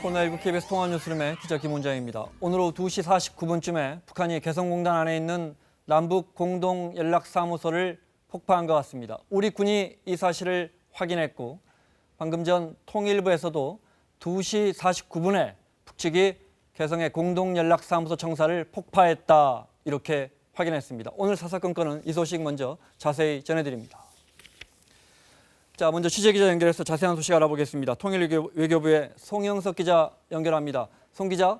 코로나19 KBS 통화뉴스룸의 기자 김원장입니다. 오늘 오후 2시 49분쯤에 북한이 개성공단 안에 있는 남북 공동 연락사무소를 폭파한 것 같습니다. 우리 군이 이 사실을 확인했고 방금 전 통일부에서도 2시 49분에 북측이 개성의 공동 연락사무소 청사를 폭파했다 이렇게 확인했습니다. 오늘 사사건건은 이 소식 먼저 자세히 전해드립니다. 자, 먼저 취재 기자 연결해서 자세한 소식 알아보겠습니다. 통일외교부의 송영석 기자 연결합니다. 송 기자,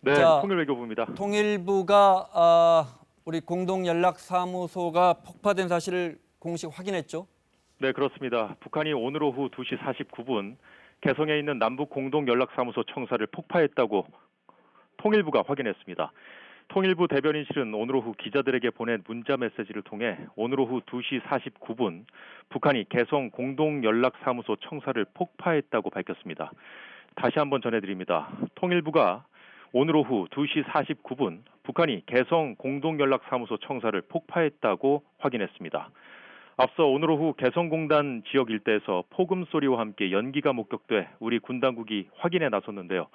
네, 자, 통일외교부입니다. 통일부가 아, 우리 공동 연락 사무소가 폭파된 사실을 공식 확인했죠? 네, 그렇습니다. 북한이 오늘 오후 2시 49분 개성에 있는 남북 공동 연락사무소 청사를 폭파했다고 통일부가 확인했습니다. 통일부 대변인실은 오늘 오후 기자들에게 보낸 문자 메시지를 통해 오늘 오후 2시 49분 북한이 개성 공동 연락사무소 청사를 폭파했다고 밝혔습니다. 다시 한번 전해드립니다. 통일부가 오늘 오후 2시 49분 북한이 개성 공동연락사무소 청사를 폭파했다고 확인했습니다. 앞서 오늘 오후 개성공단 지역 일대에서 폭음 소리와 함께 연기가 목격돼 우리 군 당국이 확인에 나섰는데요.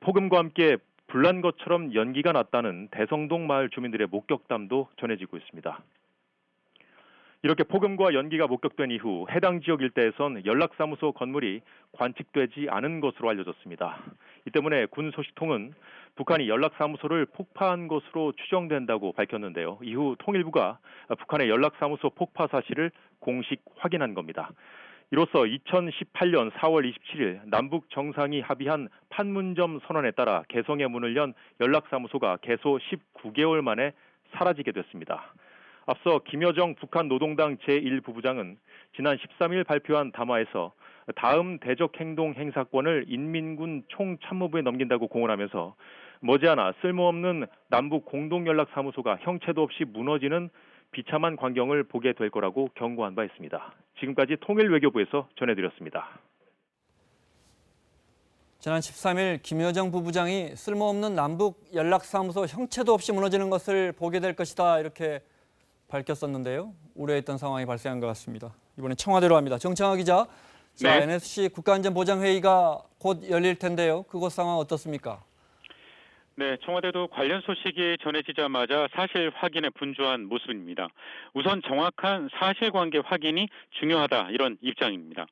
폭음과 함께 불난 것처럼 연기가 났다는 대성동 마을 주민들의 목격담도 전해지고 있습니다. 이렇게 폭음과 연기가 목격된 이후 해당 지역 일대에선 연락사무소 건물이 관측되지 않은 것으로 알려졌습니다. 이 때문에 군 소식통은 북한이 연락사무소를 폭파한 것으로 추정된다고 밝혔는데요. 이후 통일부가 북한의 연락사무소 폭파 사실을 공식 확인한 겁니다. 이로써 2018년 4월 27일 남북 정상이 합의한 판문점 선언에 따라 개성의 문을 연 연락사무소가 개소 19개월 만에 사라지게 됐습니다. 앞서 김여정 북한 노동당 제1부부장은 지난 13일 발표한 담화에서 다음 대적 행동 행사권을 인민군 총참모부에 넘긴다고 공언하면서 머지않아 쓸모없는 남북 공동연락사무소가 형체도 없이 무너지는 비참한 광경을 보게 될 거라고 경고한 바 있습니다. 지금까지 통일외교부에서 전해드렸습니다. 지난 13일 김여정 부부장이 쓸모없는 남북 연락사무소 형체도 없이 무너지는 것을 보게 될 것이다 이렇게 밝혔었는데요. 우려했던 상황이 발생한 것 같습니다. 이번에 청와대로 합니다. 정창화 기자, 자, 네. NSC 국가안전보장회의가 곧 열릴 텐데요. 그곳 상황 어떻습니까? 네, 청와대도 관련 소식이 전해지자마자 사실 확인에 분주한 모습입니다. 우선 정확한 사실관계 확인이 중요하다 이런 입장입니다.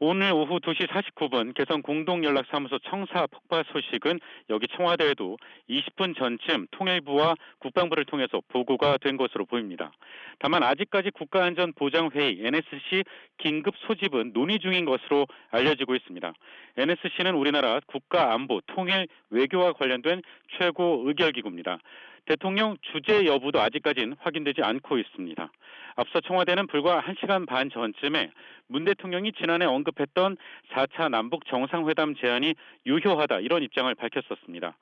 오늘 오후 2시 49분 개성 공동연락사무소 청사 폭파 소식은 여기 청와대에도 20분 전쯤 통일부와 국방부를 통해서 보고가 된 것으로 보입니다. 다만 아직까지 국가안전보장회의 NSC 긴급 소집은 논의 중인 것으로 알려지고 있습니다. NSC는 우리나라 국가안보, 통일, 외교와 관련된 최고 의결기구입니다. 대통령 주재 여부도 아직까지는 확인되지 않고 있습니다. 앞서 청와대는 불과 1시간 반 전쯤에 문 대통령이 지난해 언급했던 4차 남북 정상회담 제안이 유효하다 이런 입장을 밝혔었습니다.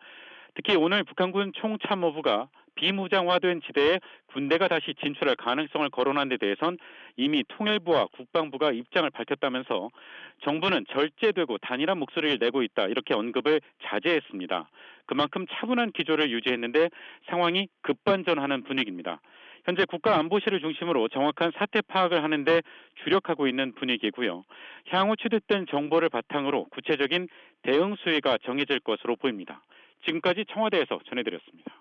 특히 오늘 북한군 총참모부가 비무장화된 지대에 군대가 다시 진출할 가능성을 거론한 데 대해선 이미 통일부와 국방부가 입장을 밝혔다면서 정부는 절제되고 단일한 목소리를 내고 있다 이렇게 언급을 자제했습니다. 그만큼 차분한 기조를 유지했는데 상황이 급반전하는 분위기입니다. 현재 국가안보실을 중심으로 정확한 사태 파악을 하는데 주력하고 있는 분위기고요. 향후 취득된 정보를 바탕으로 구체적인 대응 수위가 정해질 것으로 보입니다. 지금까지 청와대에서 전해드렸습니다.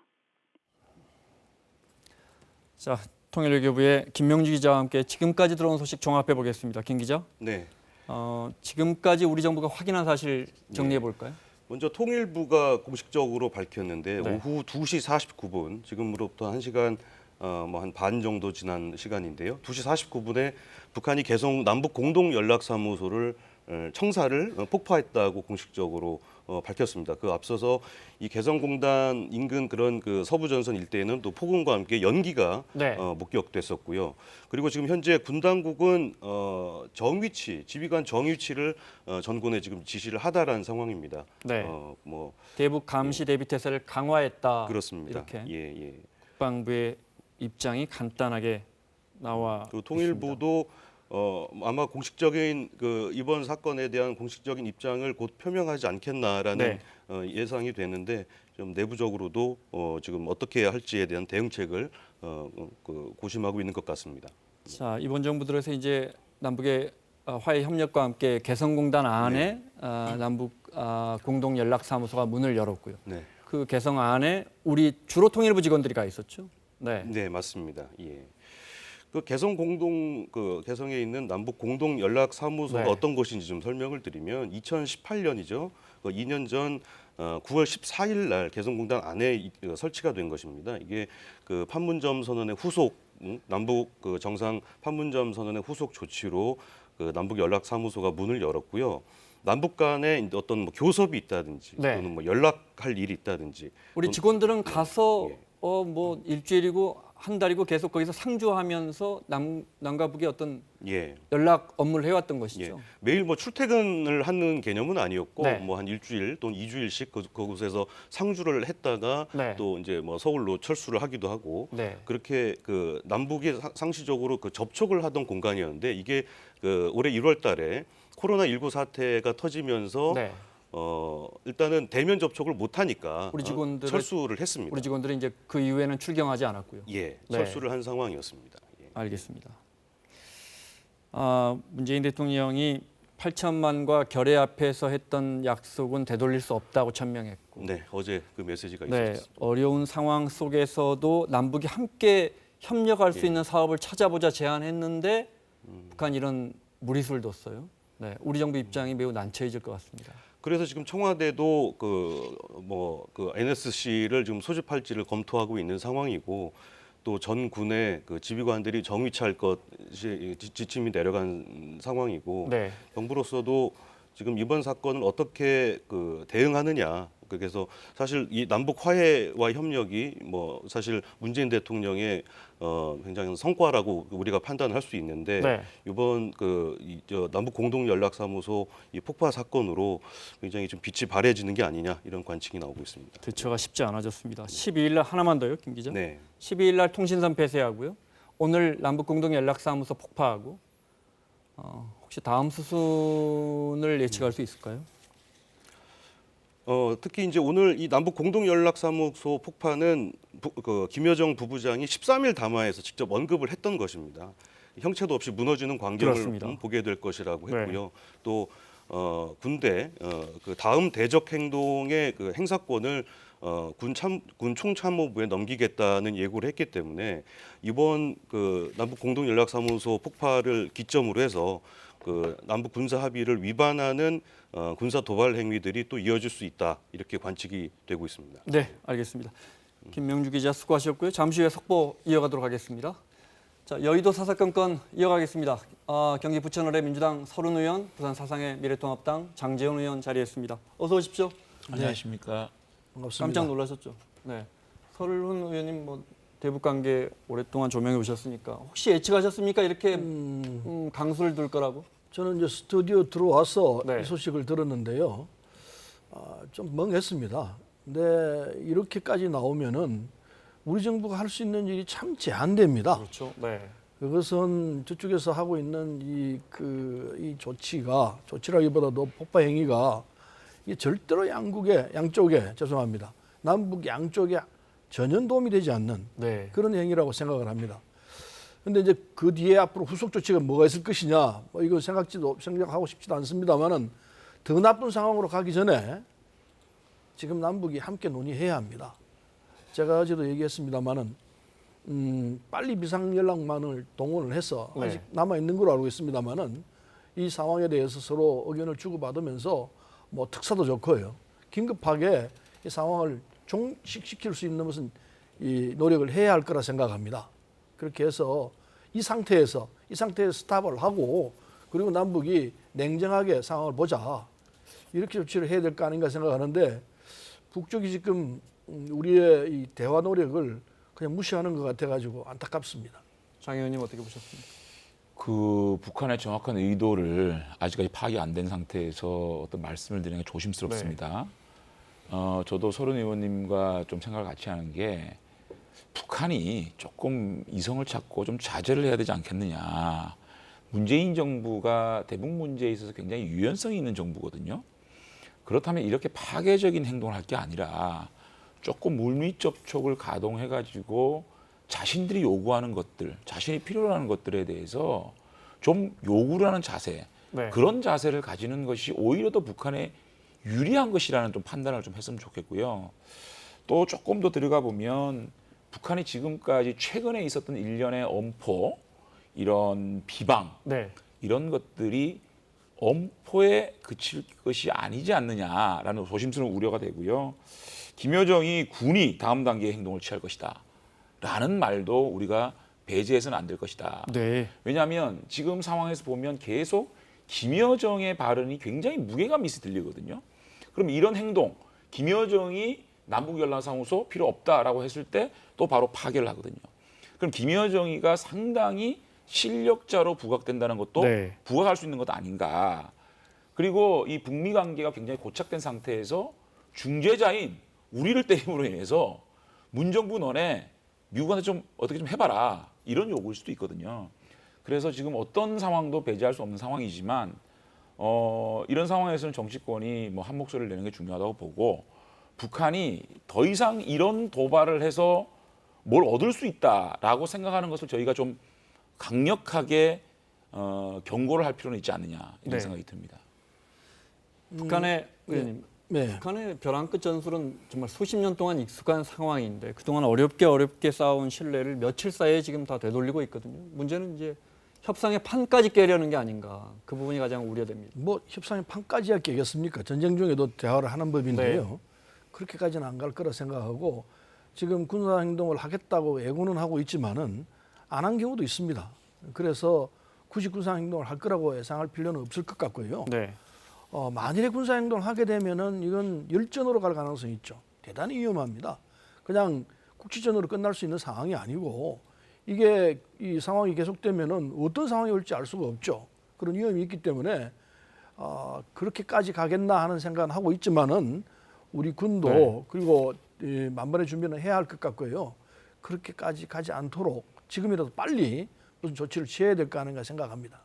자, 통일외교부의 김명주 기자와 함께 지금까지 들어온 소식 종합해 보겠습니다. 김 기자, 네. 어, 지금까지 우리 정부가 확인한 사실 정리해 볼까요? 먼저 통일부가 공식적으로 밝혔는데 네. 오후 2시 49분 지금으로부터 1시간 어, 뭐 한 반 정도 지난 시간인데요. 2시 49분에 북한이 개성 남북 공동 연락 사무소를 어, 청사를 어, 폭파했다고 공식적으로 어, 밝혔습니다. 그 앞서서 이 개성공단 인근 그런 그 서부전선 일대에는 또 폭음과 함께 연기가 네. 어, 목격됐었고요. 그리고 지금 현재 군 당국은 어, 정위치, 지휘관 정위치를 어, 전군에 지금 지시를 하다라는 상황입니다. 네. 어, 뭐 대북 감시 대비 태세를 강화했다. 그렇습니다. 이렇게 예, 예. 국방부의 입장이 간단하게 나와 그 통일부도 어, 아마 공식적인 그 이번 사건에 대한 공식적인 입장을 곧 표명하지 않겠나라는 네. 어, 예상이 되는데 좀 내부적으로도 어, 지금 어떻게 할지에 대한 대응책을 어, 어, 그 고심하고 있는 것 같습니다. 자 이번 정부 들어서 이제 남북의 어, 화해 협력과 함께 개성공단 안에 어, 남북 어, 공동 연락 사무소가 문을 열었고요. 네. 그 개성 안에 우리 주로 통일부 직원들이 가 있었죠. 네. 네, 맞습니다. 예. 그 개성 공동 그 개성에 있는 남북 공동 연락 사무소가 네. 어떤 곳인지 좀 설명을 드리면 2018년이죠. 그 2년 전 어, 9월 14일 날 개성공단 안에 이- 어, 설치가 된 것입니다. 이게 그 판문점 선언의 후속 음, 남북 그 정상 판문점 선언의 후속 조치로 그 남북 연락 사무소가 문을 열었고요. 남북 간에 어떤 뭐 교섭이 있다든지 네. 또는 뭐 연락할 일이 있다든지 우리 또- 직원들은 가서 예. 어 뭐 일주일이고 한 달이고 계속 거기서 상주하면서 남 남과 북의 어떤 예. 연락 업무를 해왔던 예. 것이죠. 매일 뭐 출퇴근을 하는 개념은 아니었고 네. 뭐한 일주일 또는 이주일씩 그, 그곳에서 상주를 했다가 네. 또 이제 뭐 서울로 철수를 하기도 하고 네. 그렇게 그 남북이 사- 상시적으로 그 접촉을 하던 공간이었는데 이게 그 올해 1월 달에 코로나 19 사태가 터지면서 네. 어 일단은 대면 접촉을 못 하니까 우리 직원들의- 철수를 했습니다. 우리 직원들이 이제 그 이후에는 출경하지 않았고요. 예, 네. 철수를 한 상황이었습니다. 예. 알겠습니다. 아, 문재인 대통령이 8천만과 결의 앞에서 했던 약속은 되돌릴 수 없다고 천명했고, 네, 어제 그 메시지가 네, 있었습니다. 어려운 상황 속에서도 남북이 함께 협력할 수 예. 있는 사업을 찾아보자 제안했는데 음. 북한 이런 무리수를 뒀어요. 네, 우리 정부 입장이 매우 난처해질 것 같습니다. 그래서 지금 청와대도 그 뭐 그 NSC를 지금 소집할지를 검토하고 있는 상황이고 또 전 군의 그 지휘관들이 정위치할 것이 지- 지침이 내려간 상황이고 네, 정부로서도 지금 이번 사건을 어떻게 그 대응하느냐 그래서 사실 이 남북 화해와 협력이 뭐 사실 문재인 대통령의 어 굉장히 성과라고 우리가 판단할 수 있는데 네. 이번 그이저 남북 공동 연락 사무소 이 폭파 사건으로 굉장히 좀 빛이 발해지는 게 아니냐 이런 관측이 나오고 있습니다. 대처가 쉽지 않아졌습니다. 12일 날 하나만 더요, 김 기자. 네. 12일 날 통신선 폐쇄하고요. 오늘 남북 공동 연락사무소 폭파하고 어, 혹시 다음 수순을 예측할 수 있을까요? 어, 특히 이제 오늘 이 남북 공동 연락 사무소 폭파는 부, 그 김여정 부부장이 13일 담화에서 직접 언급을 했던 것입니다. 형체도 없이 무너지는 광경을 그렇습니다. 음, 보게 될 것이라고 네. 했고요. 또 어, 군대 어, 그 다음 대적 행동의 그 행사권을 어, 군참 군 총참모부에 넘기겠다는 예고를 했기 때문에 이번 그 남북 공동 연락 사무소 폭파를 기점으로 해서 그 남북 군사 합의를 위반하는 어, 군사 도발 행위들이 또 이어질 수 있다 이렇게 관측이 되고 있습니다. 네, 알겠습니다. 김명주 기자 수고하셨고요. 잠시 후에 속보 이어가도록 하겠습니다. 자, 여의도 사사건 건 이어가겠습니다. 아, 경기 부천을의 민주당 서른 의원, 부산 사상의 미래통합당 장재원 의원 자리했습니다. 어서 오십시오. 안녕하십니까. 반갑습니다. 깜짝 놀라셨죠? 네. 서른 의원님 뭐 대북 관계 오랫동안 조명해 오셨으니까 혹시 예측하셨습니까? 이렇게 음, 강수를 둘 거라고? 저는 이제 스튜디오 들어와서 네. 이 소식을 들었는데요. 아, 좀 멍했습니다. 근데 이렇게까지 나오면은 우리 정부가 할 수 있는 일이 참 제한됩니다. 그렇죠. 네. 그것은 저쪽에서 하고 있는 이 그이 조치가 조치라기보다도 폭파 행위가 이게 절대로 양국에 양쪽에 죄송합니다. 남북 양쪽에 전혀 도움이 되지 않는 네. 그런 행위라고 생각을 합니다. 근데 이제 그 뒤에 앞으로 후속 조치가 뭐가 있을 것이냐, 뭐 이거 생각지도 생각하고 싶지도 않습니다만은 더 나쁜 상황으로 가기 전에 지금 남북이 함께 논의해야 합니다. 제가 어제도 얘기했습니다만은 음, 빨리 비상 연락만을 동원을 해서 네. 아직 남아 있는 걸로 알고 있습니다만은 이 상황에 대해서 서로 의견을 주고받으면서 뭐 특사도 좋고요. 긴급하게 이 상황을 종식시킬 수 있는 무슨 이 노력을 해야 할 거라 생각합니다. 그렇게 해서 이 상태에서 이 상태에서 스탑을 하고 그리고 남북이 냉정하게 상황을 보자 이렇게 조치를 해야 될 거 아닌가 생각하는데 북쪽이 지금 음, 우리의 이 대화 노력을 그냥 무시하는 것 같아가지고 안타깝습니다. 장 의원님 어떻게 보셨습니까? 그 북한의 정확한 의도를 아직까지 파악이 안 된 상태에서 어떤 말씀을 드리는 게 조심스럽습니다. 어, 저도 서른 의원님과 좀 생각을 같이 하는 게 북한이 조금 이성을 찾고 좀 자제를 해야 되지 않겠느냐. 문재인 정부가 대북 문제에 있어서 굉장히 유연성이 있는 정부거든요. 그렇다면 이렇게 파괴적인 행동을 할 게 아니라 조금 물밑 접촉을 가동해 가지고 자신들이 요구하는 것들, 자신이 필요로 하는 것들에 대해서 좀 요구를 하는 자세, 네. 그런 자세를 가지는 것이 오히려 더 북한에 유리한 것이라는 좀 판단을 좀 했으면 좋겠고요. 또 조금 더 들어가 보면 북한이 지금까지 최근에 있었던 일련의 엄포 이런 비방 네. 이런 것들이 엄포에 그칠 것이 아니지 않느냐라는 조심스러운 우려가 되고요. 김여정이 군이 다음 단계의 행동을 취할 것이다. 라는 말도 우리가 배제해서는 안 될 것이다. 네. 왜냐하면 지금 상황에서 보면 계속 김여정의 발언이 굉장히 무게감 있이 들리거든요. 그럼 이런 행동, 김여정이 남북연락사무소 필요 없다라고 했을 때 또 바로 파괴를 하거든요. 그럼 김여정이가 상당히 실력자로 부각된다는 것도 네. 부각할 수 있는 것 아닌가. 그리고 이 북미 관계가 굉장히 고착된 상태에서 중재자인 우리를 때림으로 인해서 문정부 너네 미국한테 좀 어떻게 좀 해봐라 이런 요구일 수도 있거든요. 그래서 지금 어떤 상황도 배제할 수 없는 상황이지만 어, 이런 상황에서는 정치권이 뭐 한 목소리를 내는 게 중요하다고 보고 북한이 더 이상 이런 도발을 해서 뭘 얻을 수 있다라고 생각하는 것을 저희가 좀 강력하게 어, 경고를 할 필요는 있지 않느냐 이런 네. 생각이 듭니다. 북한의 의원님, 네. 북한의 벼랑 끝 전술은 정말 수십 년 동안 익숙한 상황인데 그동안 어렵게 어렵게 쌓아온 신뢰를 며칠 사이에 지금 다 되돌리고 있거든요. 문제는 이제 협상의 판까지 깨려는 게 아닌가. 그 부분이 가장 우려됩니다. 뭐 협상의 판까지야 깨겠습니까? 전쟁 중에도 대화를 하는 법인데요. 네. 그렇게까지는 안 갈 거라 생각하고 지금 군사 행동을 하겠다고 예고는 하고 있지만은 안 한 경우도 있습니다. 그래서 굳이 군사 행동을 할 거라고 예상할 필요는 없을 것 같고요. 네. 어, 만일에 군사 행동을 하게 되면은 이건 열전으로 갈 가능성이 있죠. 대단히 위험합니다. 그냥 국지전으로 끝날 수 있는 상황이 아니고 이게 이 상황이 계속되면은 어떤 상황이 올지 알 수가 없죠. 그런 위험이 있기 때문에 어, 그렇게까지 가겠나 하는 생각은 하고 있지만은 우리 군도 네. 그리고 이 만반의 준비는 해야 할 것 같고요. 그렇게까지 가지 않도록 지금이라도 빨리 무슨 조치를 취해야 될거 아닌가 생각합니다.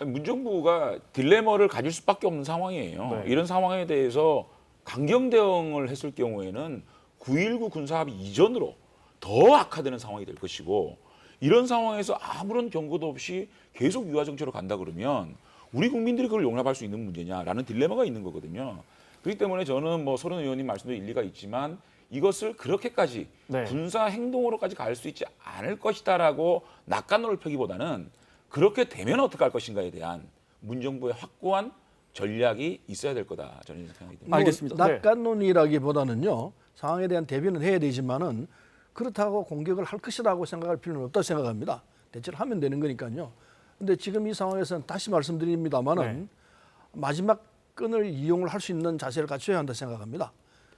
문정부가 딜레마를 가질 수밖에 없는 상황이에요. 네. 이런 상황에 대해서 강경 대응을 했을 경우에는 9.19 군사합의 이전으로 더 악화되는 상황이 될 것이고 이런 상황에서 아무런 경고도 없이 계속 유화 정책으로 간다 그러면 우리 국민들이 그걸 용납할 수 있는 문제냐라는 딜레마가 있는 거거든요. 그렇기 때문에 저는 뭐 서른 의원님 말씀도 일리가 있지만 이것을 그렇게까지 네. 군사 행동으로까지 갈 수 있지 않을 것이다라고 낙관론을 펴기보다는 그렇게 되면 어떻게 할 것인가에 대한 문정부의 확고한 전략이 있어야 될 거다 저는 생각이 듭니다. 알겠습니다. 뭐 네. 낙관론이라기보다는요 상황에 대한 대비는 해야 되지만은 그렇다고 공격을 할 것이라고 생각할 필요는 없다 고 생각합니다. 대체로 하면 되는 거니까요. 근데 지금 이 상황에서는 다시 말씀드립니다만은 네. 마지막 끈을 이용을 할 수 있는 자세를 갖춰야 한다 생각합니다.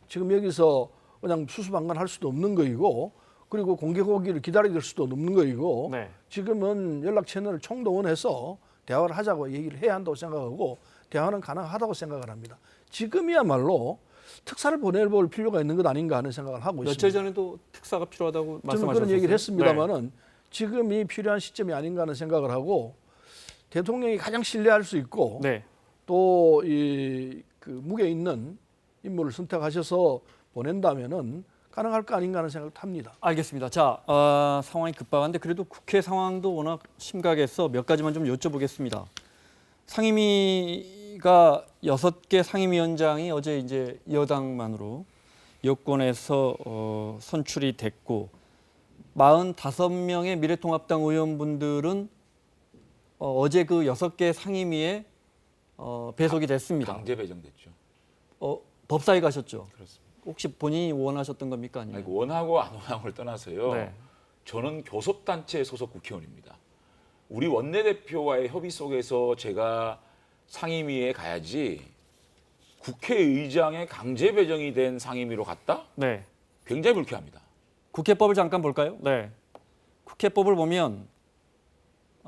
지금 여기서 그냥 수수방관 할 수도 없는 거이고 그리고 공격 오기를 기다릴 수도 없는 거이고 네. 지금은 연락 채널을 총동원해서 대화를 하자고 얘기를 해야 한다고 생각하고 대화는 가능하다고 생각을 합니다. 지금이야말로 특사를 보내볼 필요가 있는 것 아닌가 하는 생각을 하고 며칠 있습니다. 전에도 특사가 필요하다고 말씀하셨어요. 그런 얘기를 네. 했습니다만은 지금이 필요한 시점이 아닌가 하는 생각을 하고 대통령이 가장 신뢰할 수 있고 네. 또 이 그 무게 있는 인물을 선택하셔서 보낸다면은 가능할 거 아닌가 하는 생각을 합니다. 알겠습니다. 자, 어, 상황이 급박한데 그래도 국회 상황도 워낙 심각해서 몇 가지만 좀 여쭤보겠습니다. 상임위가 여섯 개 상임위원장이 어제 이제 여당만으로 여권에서 어, 선출이 됐고 45명의 미래통합당 의원분들은 어, 어제 그 여섯 개 상임위에 어, 배속이 됐습니다. 강제 배정됐죠. 어, 법사위 가셨죠? 그렇습니다. 혹시 본인이 원하셨던 겁니까 아니면? 아니, 원하고 안 원하고를 떠나서요. 네. 저는 교섭단체 소속 국회의원입니다. 우리 원내대표와의 협의 속에서 제가 상임위에 가야지 국회의장의 강제 배정이 된 상임위로 갔다? 네. 굉장히 불쾌합니다. 국회법을 잠깐 볼까요? 네. 국회법을 보면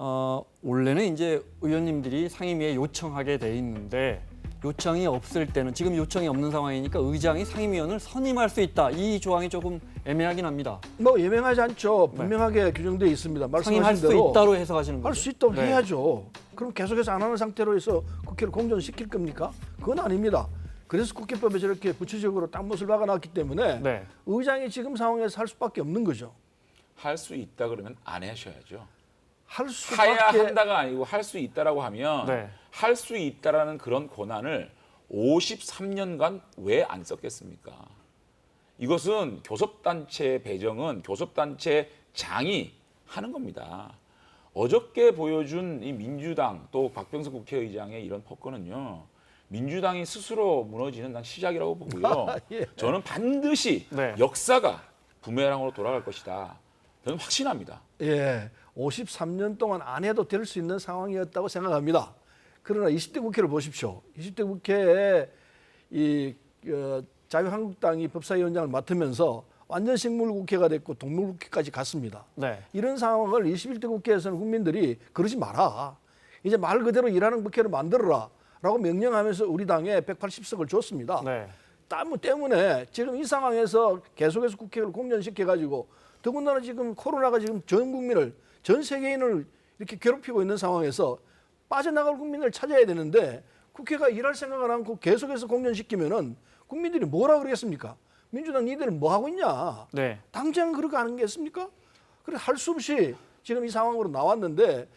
어, 원래는 이제 의원님들이 상임위에 요청하게 돼 있는데 요청이 없을 때는 지금 요청이 없는 상황이니까 의장이 상임위원을 선임할 수 있다. 이 조항이 조금 애매하긴 합니다. 뭐 예명하지 않죠. 분명하게 규정되어 있습니다. 네. 상임할 말씀하신 수 대로 있다로 해석하시는 거죠. 할 수 있다고 네. 해야죠. 그럼 계속해서 안 하는 상태로 해서 국회를 공전시킬 겁니까? 그건 아닙니다. 그래서 국회법에 저렇게 구체적으로 딱 못을 박아놨기 때문에 네. 의장이 지금 상황에서 할 수밖에 없는 거죠. 할 수 있다 그러면 안 하셔야죠. 할 하야 수밖에 한다가 아니고 할 수 있다라고 하면 네. 할 수 있다라는 그런 권한을 53년간 왜 안 썼겠습니까? 이것은 교섭단체 배정은 교섭단체 장이 하는 겁니다. 어저께 보여준 이 민주당 또 박병석 국회의장의 이런 폭거는요. 민주당이 스스로 무너지는 난 시작이라고 보고요. 예. 저는 반드시 네. 역사가 부메랑으로 돌아갈 것이다. 저는 확신합니다. 예, 53년 동안 안 해도 될 수 있는 상황이었다고 생각합니다. 그러나 20대 국회를 보십시오. 20대 국회에 이 어, 자유한국당이 법사위원장을 맡으면서 완전 식물 국회가 됐고 동물 국회까지 갔습니다. 네. 이런 상황을 21대 국회에서는 국민들이 그러지 마라. 이제 말 그대로 일하는 국회를 만들어라. 라고 명령하면서 우리 당에 180석을 줬습니다. 네. 땀 때문에 지금 이 상황에서 계속해서 국회를 공전시켜 가지고 더군다나 지금 코로나가 지금 전 국민을 전 세계인을 이렇게 괴롭히고 있는 상황에서 빠져나갈 국민을 찾아야 되는데 국회가 일할 생각을 않고 계속해서 공전시키면은 국민들이 뭐라 그러겠습니까? 민주당 니들은 뭐 하고 있냐? 네. 당장 그렇게 하는 게 있습니까? 그래 할 수 없이 지금 이 상황으로 나왔는데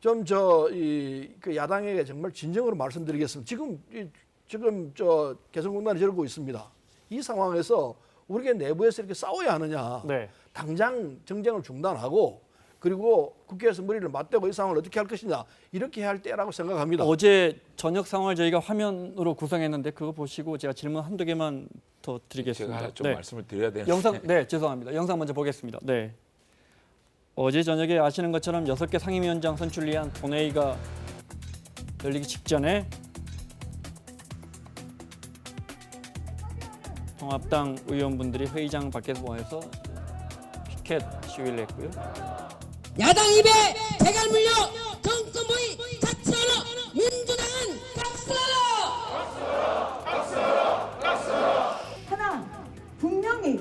좀 저 이 그 야당에게 정말 진정으로 말씀드리겠습니다. 지금 이, 지금 저 개성공단이 저러고 있습니다. 이 상황에서 우리가 내부에서 이렇게 싸워야 하느냐? 네. 당장 정쟁을 중단하고 그리고 국회에서 머리를 맞대고 이 상황을 어떻게 할 것이냐 이렇게 해야 할 때라고 생각합니다. 어제 저녁 상황을 저희가 화면으로 구성했는데 그거 보시고 제가 질문 한두 개만 더 드리겠습니다. 제가 좀 네. 말씀을 드려야 되는데 영상 네 죄송합니다. 영상 먼저 보겠습니다. 네. 어제 저녁에 아시는 것처럼 여섯 개 상임위원장 선출 위한 본회의가 열리기 직전에 통합당 의원분들이 회의장 밖에서 모여서 피켓 시위를 했고요. 야당 입에 대갈 물려 정권 모의 자치하라 민주당은 각설하라 하나 분명히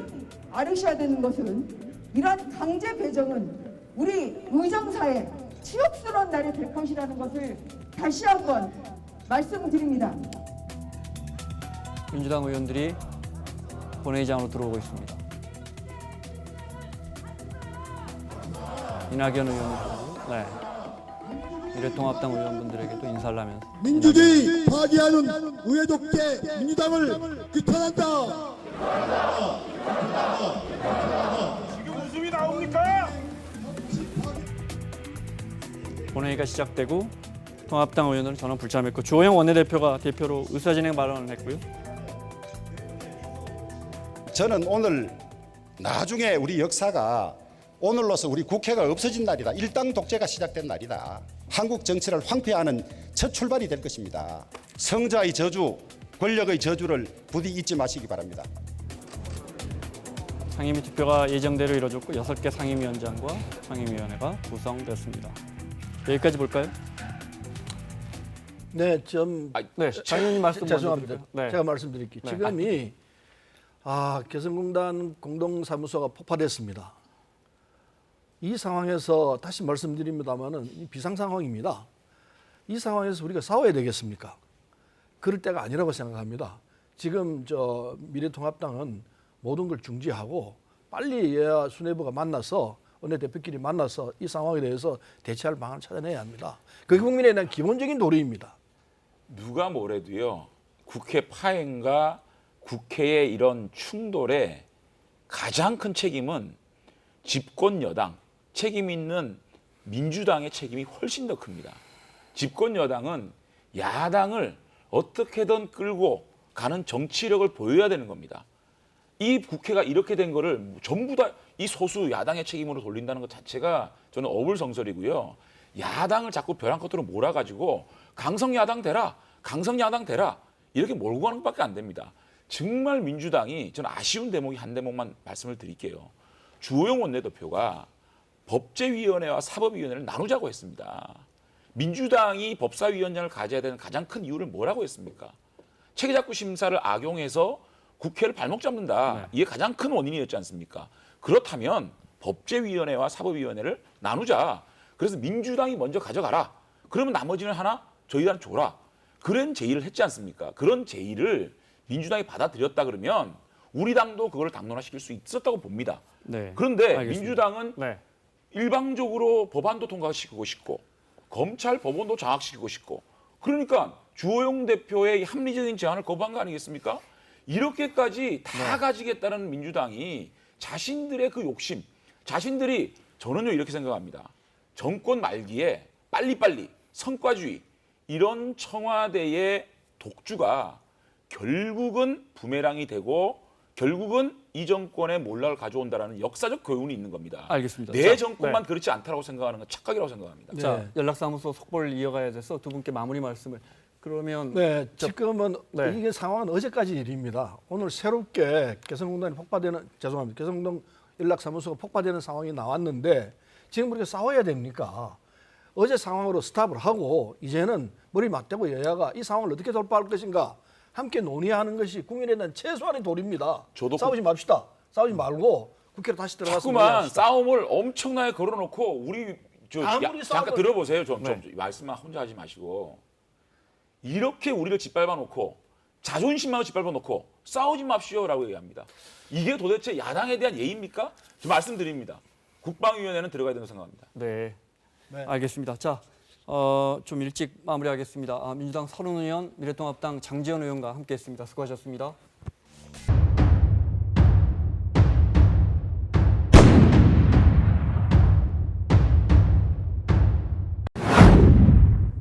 알으셔야 되는 것은 이러한 강제 배정은 우리 의정사의 치욕스러운 날이 될 것이라는 것을 다시 한번 말씀드립니다. 민주당 의원들이 본회의장으로 들어오고 있습니다. 이낙연 의원이고, 네. 미래통합당 의원분들에게도 인사를 하면서 민주주의 파괴하는 우회독재 민주당을 규탄한다. 본회의가 시작되고 통합당 의원들은 전원 불참했고 주호영 원내대표가 대표로 의사진행 발언을 했고요. 저는 오늘 나중에 우리 역사가 오늘로서 우리 국회가 없어진 날이다. 일당 독재가 시작된 날이다. 한국 정치를 황폐하는 첫 출발이 될 것입니다. 성자의 저주, 권력의 저주를 부디 잊지 마시기 바랍니다. 상임위 투표가 예정대로 이뤄졌고 여섯 개 상임위원장과 상임위원회가 구성됐습니다. 여기까지 볼까요? 네, 좀 아, 네, 장현님 말씀 먼저 죄송합니다. 네. 제가 말씀드릴게요. 네. 지금이 아, 개성공단 공동사무소가 폭파됐습니다. 이 상황에서 다시 말씀드립니다만은 비상 상황입니다. 이 상황에서 우리가 싸워야 되겠습니까? 그럴 때가 아니라고 생각합니다. 지금 저 미래통합당은 모든 걸 중지하고 빨리 여야 수뇌부가 만나서 원내 대표끼리 만나서 이 상황에 대해서 대처할 방안을 찾아내야 합니다. 그게 국민에 대한 기본적인 도리입니다. 누가 뭐래도요 국회 파행과 국회의 이런 충돌에 가장 큰 책임은 집권 여당 책임 있는 민주당의 책임이 훨씬 더 큽니다. 집권 여당은 야당을 어떻게든 끌고 가는 정치력을 보여야 되는 겁니다. 이 국회가 이렇게 된 거를 전부 다 이 소수 야당의 책임으로 돌린다는 것 자체가 저는 어불성설이고요. 야당을 자꾸 벼랑 끝으로 몰아가지고 강성 야당 되라, 강성 야당 되라 이렇게 몰고 가는 것밖에 안 됩니다. 정말 민주당이 저는 아쉬운 대목이 한 대목만 말씀을 드릴게요. 주호영 원내대표가 법제위원회와 사법위원회를 나누자고 했습니다. 민주당이 법사위원장을 가져야 되는 가장 큰 이유를 뭐라고 했습니까? 체계작구 심사를 악용해서 국회를 발목 잡는다. 이게 가장 큰 원인이었지 않습니까? 그렇다면 법제위원회와 사법위원회를 나누자. 그래서 민주당이 먼저 가져가라. 그러면 나머지는 하나 저희한테 줘라. 그런 제의를 했지 않습니까? 그런 제의를 민주당이 받아들였다 그러면 우리 당도 그걸 당론화시킬 수 있었다고 봅니다. 네. 그런데 알겠습니다. 민주당은 네. 일방적으로 법안도 통과시키고 싶고 검찰 법원도 장악시키고 싶고 그러니까 주호영 대표의 이 합리적인 제안을 거부한 거 아니겠습니까? 이렇게까지 다 가지겠다는 민주당이 자신들의 그 욕심, 자신들이 저는요 이렇게 생각합니다. 정권 말기에 빨리빨리 성과주의 이런 청와대의 독주가 결국은 부메랑이 되고 결국은 이 정권의 몰락을 가져온다라는 역사적 교훈이 있는 겁니다. 알겠습니다. 내 자, 정권만 네. 그렇지 않다라고 생각하는 건 착각이라고 생각합니다. 네. 자, 연락사무소 속보를 이어가야 돼서 두 분께 마무리 말씀을. 그러면 네, 지금은 네. 이게 상황은 어제까지 일입니다. 오늘 새롭게 개성공단이 폭파되는 죄송합니다. 개성공단 연락사무소가 폭파되는 상황이 나왔는데 지금 그렇게 싸워야 됩니까? 어제 상황으로 스탑을 하고 이제는 머리 맞대고 여야가 이 상황을 어떻게 돌파할 것인가 함께 논의하는 것이 국민에 대한 최소한의 도리입니다. 저도 싸우지 맙시다. 싸우지 말고 국회로 다시 들어가서 자꾸만 논의합시다. 싸움을 엄청나게 걸어놓고 우리 저 아무리 야, 잠깐 싸움을- 들어보세요. 좀, 좀 네. 말씀만 혼자 하지 마시고 이렇게 우리를 짓밟아 놓고 자존심만 짓밟아 놓고 싸우지 맙시오라고 얘기합니다. 이게 도대체 야당에 대한 예의입니까? 저 말씀드립니다. 국방위원회는 들어가야 된다고 생각합니다. 네. 네. 알겠습니다. 자, 어, 좀 일찍 마무리하겠습니다. 아, 민주당 서른 의원, 미래통합당 장지원 의원과 함께했습니다. 수고하셨습니다.